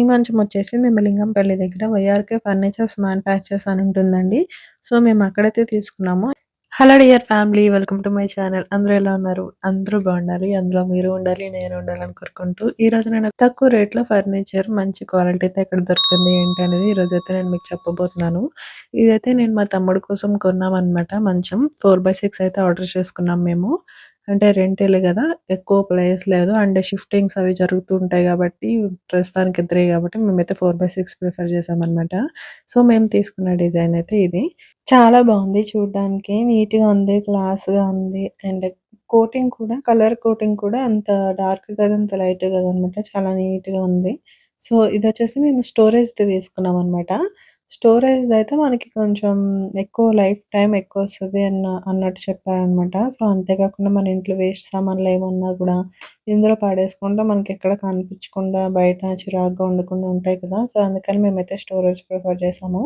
ఈ మంచం వచ్చేసి మేము లింగంపల్లి దగ్గర వైఆర్కే ఫర్నిచర్స్ మ్యానుఫ్యాక్చర్స్ అని ఉంటుందండి. సో మేము అక్కడైతే తీసుకున్నాము. Hello dear family welcome to my channel. అందరూ ఎలా ఉన్నారు? అందరూ బాగుండాలి. అందులో మీరు ఉండాలి నేను ఉండాలని కోరుకుంటూ ఈ రోజు నేను తక్కువ రేట్లో ఫర్నిచర్ మంచి క్వాలిటీ అయితే ఎక్కడ దొరుకుతుంది ఏంటి అనేది ఈ రోజు అయితే నేను మీకు చెప్పబోతున్నాను. ఇదైతే నేను మా తమ్ముడు కోసం కొన్నాం అనమాట మంచం. ఫోర్ బై సిక్స్ అయితే ఆర్డర్ చేసుకున్నాం మేము. అంటే రెంటేలే కదా ఎక్కువ ప్లేస్ లేదు. అండ్ షిఫ్టింగ్స్ అవి జరుగుతూ ఉంటాయి కాబట్టి ప్రస్తుతానికి ఇద్దరే కాబట్టి మేమైతే ఫోర్ బై సిక్స్ ప్రిఫర్ చేసామన్నమాట. సో మేము తీసుకున్న డిజైన్ అయితే ఇది. చాలా బాగుంది చూడడానికి. నీట్గా ఉంది క్లాస్గా ఉంది. అండ్ కోటింగ్ కూడా కలర్ కోటింగ్ కూడా అంత డార్క్ కదా అంత లైట్ కదా అనమాట చాలా నీట్గా ఉంది. సో ఇది వచ్చేసి మేము స్టోరేజ్ తీసుకున్నాం అనమాట స్టోరేజ్ అయితే మనకి కొంచెం ఎక్కువ లైఫ్ టైం ఎక్కువ వస్తుంది అన్న అన్నట్టు చెప్పారనమాట. సో, అంతేకాకుండా మన ఇంట్లో వేస్ట్ సామాన్లు ఏమన్నా కూడా ఇందులో పడేసుకుంటే మనకి ఎక్కడ కనిపించకుండా బయట చిరాకుగా ఉండకుండా ఉంటాయి కదా! సో, అందుకని మేమైతే స్టోరేజ్ ప్రిఫర్ చేసాము.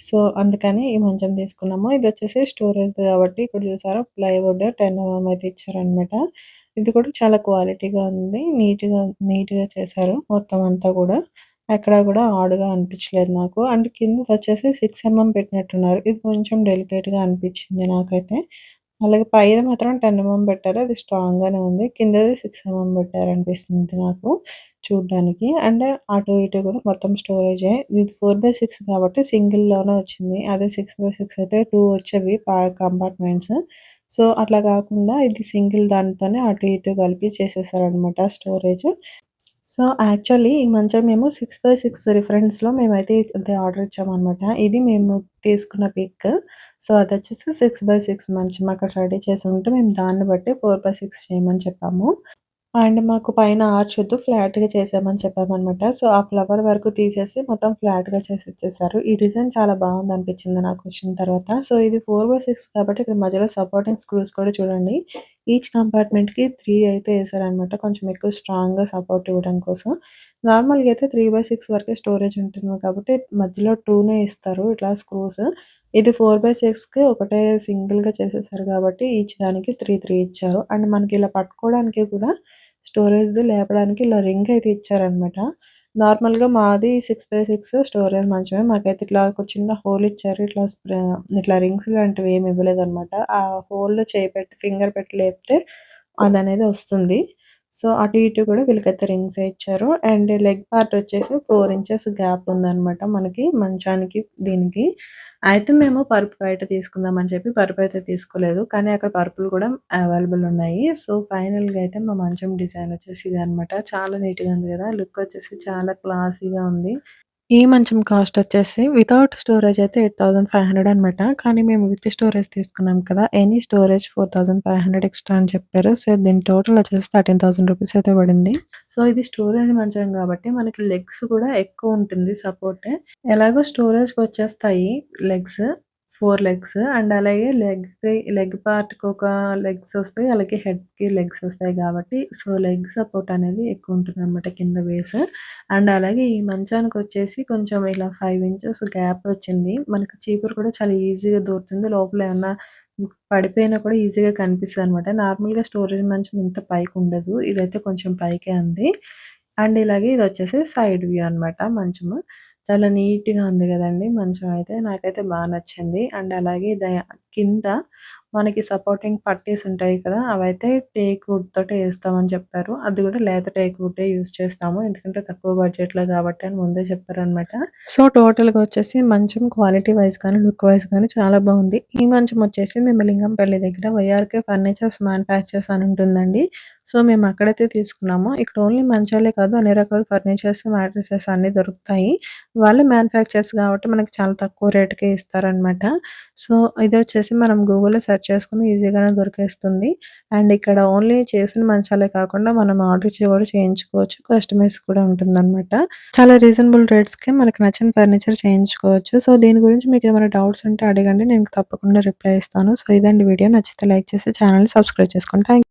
సో, అందుకని ఈ మంచం తీసుకున్నాము. ఇది వచ్చేసి స్టోరేజ్ కాబట్టి ఇక్కడ చూసారా ప్లైవుడ్ 10 ఎంఎం అయితే ఇచ్చారనమాట. ఇది కూడా చాలా క్వాలిటీగా ఉంది. నీట్‌గా నీట్‌గా చేశారు మొత్తం అంతా కూడా. ఎక్కడ కూడా ఆడుగా అనిపించలేదు నాకు. అండ్ కింద వచ్చేసి సిక్స్ ఎంఎం పెట్టినట్టున్నారు. ఇది కొంచెం డెలికేట్‌గా అనిపించింది నాకైతే. అలాగే పైన మాత్రం 10 ఎంఎం పెట్టారు. అది స్ట్రాంగ్‌గానే ఉంది. కిందది సిక్స్ ఎంఎం పెట్టారు అనిపిస్తుంది నాకు చూడడానికి అండ్ అటు ఇటు కూడా మొత్తం స్టోరేజే. ఇది 4/6 కాబట్టి సింగిల్‌లోనే వచ్చింది. అదే 6/6 అయితే టూ వచ్చేవి కంపార్ట్మెంట్స్. సో, అట్లా కాకుండా ఇది సింగిల్ దానితోనే అటు ఇటు కలిపి చేసేసారనమాట స్టోరేజ్. సో, యాక్చువల్లీ ఈ మంచం మేము 6/6 రిఫరెన్స్‌లో మేమైతే ఇది ఆర్డర్ ఇచ్చామన్నమాట ఇది మేము తీసుకున్న పిక్. సో, అది వచ్చేసి సిక్స్ బై సిక్స్ మంచం అక్కడ రెడీ చేసి ఉంటే మేము దాన్ని బట్టి 4/6 చేయమని చెప్పాము. అండ్ మాకు పైన ఆర్చ్ వద్దు ఫ్లాట్‌గా చేసామని చెప్పామనమాట. సో, ఆ ఫ్లవర్ వరకు తీసేసి మొత్తం ఫ్లాట్‌గా చేసి ఇచ్చేసారు. ఈ డిజైన్ చాలా బాగుంది అనిపించింది నాకు వచ్చిన తర్వాత. సో, ఇది 4/6 కాబట్టి ఇక్కడ మధ్యలో సపోర్టింగ్ స్క్రూస్ కూడా చూడండి. ఈచ్ కంపార్ట్మెంట్‌కి త్రీ అయితే వేసారనమాట కొంచెం ఎక్కువ స్ట్రాంగ్‌గా సపోర్ట్ ఇవ్వడం కోసం. నార్మల్‌గా అయితే 3/6 వరకే స్టోరేజ్ ఉంటుంది కాబట్టి మధ్యలో టూనే ఇస్తారు ఇట్లా స్క్రూస్. ఇది 4/6కి ఒకటే సింగిల్‌గా చేసేసారు కాబట్టి ఈచ్ దానికి 3, 3 ఇచ్చారు. అండ్ మనకి ఇలా పట్టుకోవడానికి కూడా స్టోరేజ్‌ది లేపడానికి ఇలా రింగ్ అయితే ఇచ్చారనమాట. నార్మల్‌గా మాది 6/6 స్టోరేజ్ మంచమే. మాకైతే ఇట్లా ఒక చిన్న హోల్ ఇచ్చారు. ఇట్లా ఇట్లా రింగ్స్ లాంటివి ఏమి ఇవ్వలేదనమాట. ఆ హోల్‌లో చేయి పెట్టి ఫింగర్ పెట్టి లేపితే అది అనేది వస్తుంది. సో, అటు ఇటు కూడా వీళ్ళకైతే రింగ్స్ ఇచ్చారు. అండ్ లెగ్ పార్ట్ వచ్చేసి ఫోర్ ఇంచెస్ గ్యాప్ ఉందనమాట మనకి మంచానికి దీనికి. అయితే మేము పరుపు బయట తీసుకుందామని చెప్పి పరుపు అయితే తీసుకోలేదు. కానీ అక్కడ పరుపులు కూడా అవైలబుల్ ఉన్నాయి. సో, ఫైనల్‌గా అయితే మా మంచం డిజైన్ వచ్చేసి ఇది అనమాట చాలా నీట్‌గా ఉంది కదా! లుక్ వచ్చేసి చాలా క్లాసీగా ఉంది. ఈ మంచం కాస్ట్ వచ్చేసి వితౌట్ స్టోరేజ్ అయితే 8500 అనమాట. కానీ మేము విత్ స్టోరేజ్ తీసుకున్నాం కదా! ఎనీ స్టోరేజ్ 4500 ఎక్స్ట్రా అని చెప్పారు. సో, దీని టోటల్ వచ్చేసి 13000 రూపీస్ అయితే పడింది. సో, ఇది స్టోరేజ్ మంచం కాబట్టి మనకి లెగ్స్ కూడా ఎక్కువ ఉంటుంది సపోర్ట్. ఎలాగో స్టోరేజ్‌కి వచ్చేస్తాయి లెగ్స్. ఫోర్ లెగ్స్ అండ్ అలాగే లెగ్‌కి లెగ్ పార్ట్‌కి ఒక లెగ్స్ వస్తాయి. అలాగే హెడ్‌కి లెగ్స్ వస్తాయి కాబట్టి సో, లెగ్ సపోర్ట్ అనేది ఎక్కువ ఉంటుంది అనమాట కింద వేస్ అండ్ అలాగే ఈ మంచానికి వచ్చేసి కొంచెం ఇలా ఫైవ్ ఇంచెస్ గ్యాప్ వచ్చింది. మనకి చీపురు కూడా చాలా ఈజీగా దొరుకుతుంది లోపల ఏమన్నా పడిపోయినా కూడా ఈజీగా కనిపిస్తుంది అనమాట నార్మల్‌గా స్టోరేజ్ మంచం ఇంత పైకి ఉండదు. ఇదైతే కొంచెం పైకే ఉంది. అండ్ ఇలాగే ఇది వచ్చేసి సైడ్ వ్యూ అనమాట మంచము. చాలా నీట్‌గా ఉంది కదండి మంచం అయితే నాకైతే బాగా నచ్చింది. అండ్ అలాగే కింద మనకి సపోర్టింగ్ పట్టీస్ ఉంటాయి కదా! అవైతే టేక్ వుడ్ తోటే వేస్తామని చెప్పారు. అది కూడా లేత టేక్ వుడ్డే యూజ్ చేస్తాము. ఎందుకంటే తక్కువ బడ్జెట్‌లో కాబట్టి అని ముందే చెప్పారనమాట. సో, టోటల్‌గా వచ్చేసి మంచం క్వాలిటీ వైస్ కానీ, లుక్ వైస్ కానీ చాలా బాగుంది. ఈ మంచం వచ్చేసి మేము లింగంపల్లి దగ్గర వైఆర్‌కే ఫర్నిచర్స్ మ్యానుఫ్యాక్చర్స్ అని ఉంటుందండి. సో, మేము అక్కడైతే తీసుకున్నాము. ఇక్కడ ఓన్లీ మంచాలే కాదు అన్ని రకాల ఫర్నిచర్స్, మ్యాట్రసెస్ అన్నీ దొరుకుతాయి. వాళ్ళే మ్యానుఫ్యాక్చర్స్ కాబట్టి మనకి చాలా తక్కువ రేట్‌కే ఇస్తారనమాట. సో, ఇది వచ్చేసి మనం గూగుల్‌లో సెర్చ్ చేసుకొని ఈజీగానే దొరికేస్తుంది. అండ్ ఇక్కడ ఓన్లీ చేసిన మంచాలే కాకుండా మనం ఆర్డర్ కూడా చేయించుకోవచ్చు. కస్టమైజ్ కూడా ఉంటుందన్నమాట చాలా రీజనబుల్ రేట్స్‌కే మనకు నచ్చిన ఫర్నిచర్ చేయించుకోవచ్చు. సో, దీని గురించి మీకు ఏమైనా డౌట్స్ ఉంటే అడగండి. నేను తప్పకుండా రిప్లై ఇస్తాను. సో, ఇదండి వీడియో నచ్చితే లైక్ చేసి ఛానెల్‌ని సబ్స్క్రైబ్ చేసుకోండి. థ్యాంక్